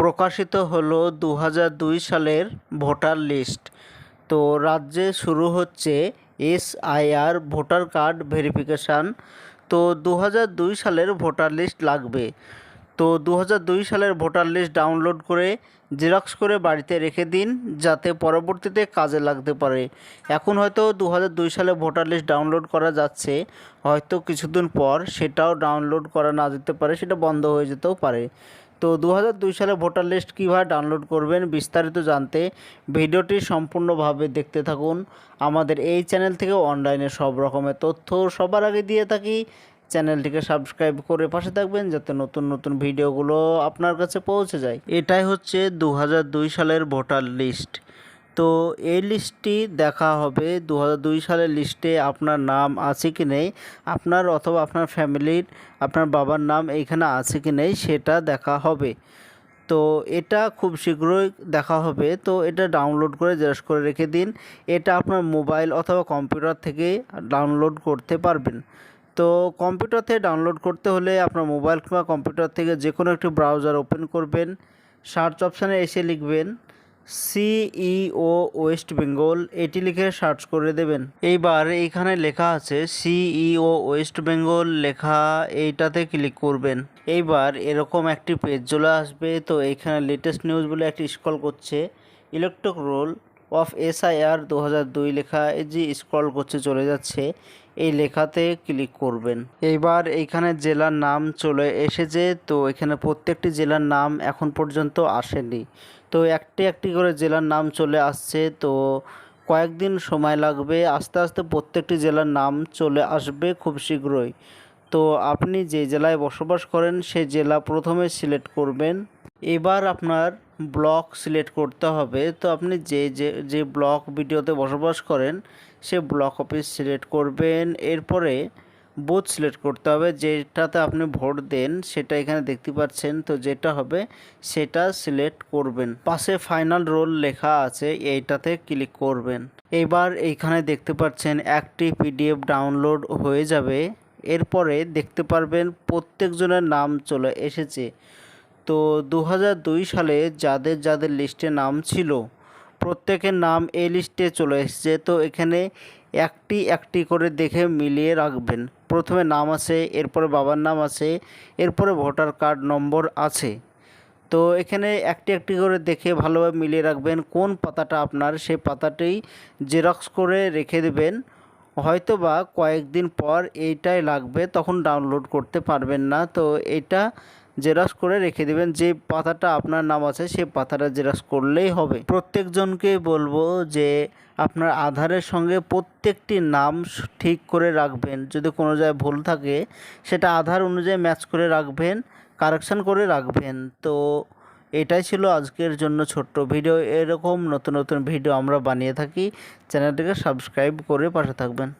প্রকাশিত হলো দু হাজার দুই সালের ভোটার লিস্ট। তো রাজ্যে শুরু হচ্ছে এসআইআর ভোটার কার্ড ভেরিফিকেশান। তো দু হাজার দুই সালের ভোটার লিস্ট লাগবে। তো দু হাজার দুই সালের ভোটার লিস্ট ডাউনলোড করে জেরক্স করে বাড়িতে রেখে দিন, যাতে পরবর্তীতে কাজে লাগতে পারে। এখন হয়তো দু হাজার দুই সালে ভোটার লিস্ট ডাউনলোড করা যাচ্ছে, হয়তো কিছুদিন পর সেটাও ডাউনলোড করা না যেতে পারে, সেটা বন্ধ হয়ে যেতেও পারে। তো দু দুই সালে ভোটার লিস্ট কীভাবে ডাউনলোড করবেন বিস্তারিত জানতে ভিডিওটি সম্পূর্ণভাবে দেখতে থাকুন। আমাদের এই চ্যানেল থেকে অনলাইনে সব রকমের তথ্য সবার আগে দিয়ে থাকি। চ্যানেলটিকে সাবস্ক্রাইব করে পাশে থাকবেন যাতে নতুন নতুন ভিডিওগুলো আপনার কাছে পৌঁছে যায়। এটাই হচ্ছে দু হাজার দুই সালের ভোটার লিস্ট। তো এই লিস্টটি দেখা হবে দু সালের লিস্টে আপনার নাম আছে কি নেই, আপনার অথবা আপনার ফ্যামিলির, আপনার বাবার নাম এইখানে আছে কি নেই সেটা দেখা হবে। তো এটা খুব শীঘ্রই দেখা হবে, তো এটা ডাউনলোড করে জেরক্স করে রেখে দিন। এটা আপনার মোবাইল অথবা কম্পিউটার থেকে ডাউনলোড করতে পারবেন। তো কম্পিউটার থেকে ডাউনলোড করতে হলে আপনার মোবাইল কিংবা কম্পিউটার থেকে যে কোনো একটি ব্রাউজার ওপেন করবেন। সার্চ অপশানে এসে লিখবেন সিইও ওয়েস্ট বেঙ্গল এটি লিখে সার্চ করে দেবেন। এইবার এইখানে লেখা আছে সিইও ওয়েস্ট বেঙ্গল লেখা এইটাতে ক্লিক করবেন। এইবার এরকম একটি পেজ চলে আসবে, তো এইখানে লেটেস্ট নিউজ বলে একটি স্ক্রল করছে। ইলেকট্রিক রোল অফ এসআইআর দু হাজার দুই লেখা যে স্ক্রল করছে, চলে যাচ্ছে। এই লেখাতে ক্লিক করবেন। এইবার এইখানে জেলার নাম চলে এসেছে, তো এখানে প্রত্যেকটি জেলার নাম এখন পর্যন্ত আসেনি। তো একটি একটি করে জেলার নাম চলে আসছে, তো কয়েকদিন সময় লাগবে, আস্তে আস্তে প্রত্যেকটি জেলার নাম চলে আসবে খুব শীঘ্রই। তো আপনি যে জেলায় বসবাস করেন, সে জেলা প্রথমে সিলেক্ট করবেন। এবার আপনার ব্লক সিলেক্ট করতে হবে। তো আপনি যে যে যে ব্লক ভিডিওতে বসবাস করেন, সে ব্লক অফিস সিলেক্ট করবেন। এরপরে বুথ সিলেক্ট করতে হবে। যেটাতে আপনি ভোট দেন, সেটা এখানে দেখতে পাচ্ছেন তো যেটা হবে, সেটা সিলেক্ট করবেন। পাশে ফাইনাল রোল লেখা আছে, এইটাতে ক্লিক করবেন। এবার এইখানে দেখতে পাচ্ছেন একটি পিডিএফ ডাউনলোড হয়ে যাবে। এরপরে দেখতে পারবেন প্রত্যেকজনের নাম চলে এসেছে। তো দু সালে যাদের যাদের লিস্টে নাম ছিল প্রত্যেকের নাম এই লিস্টে চলে এসেছে। তো এখানে একটি একটি করে দেখে মিলিয়ে রাখবেন। প্রথমে নাম আছে, এরপরে বাবার নাম আছে, এরপরে ভোটার কার্ড নম্বর আছে। তো এখানে একটি একটি করে দেখে ভালোভাবে মিলিয়ে রাখবেন কোন পাতাটা আপনার, সেই পাতাটি জেরক্স করে রেখে দেবেন। হয়তো বা কয়েকদিন পর এইটাই লাগবে, তখন ডাউনলোড করতে পারবেন না। তো এটা জেরক্স করে রেখে দেবেন। যে পাতাটা আপনার নাম আছে সেই পাতাটা জেরক্স করলেই হবে। প্রত্যেকজনকে বলব যে আপনার আধারের সঙ্গে প্রত্যেকটি নাম ঠিক করে রাখবেন। যদি কোনো জায়গায় ভুল থাকে, সেটা আধার অনুযায়ী ম্যাচ করে রাখবেন, কারেকশন করে রাখবেন। তো এটাই ছিল আজকের জন্য ছোট্ট ভিডিও। এরকম নতুন নতুন ভিডিও আমরা বানিয়ে থাকি। চ্যানেলটিকে সাবস্ক্রাইব করে পাশে থাকবেন।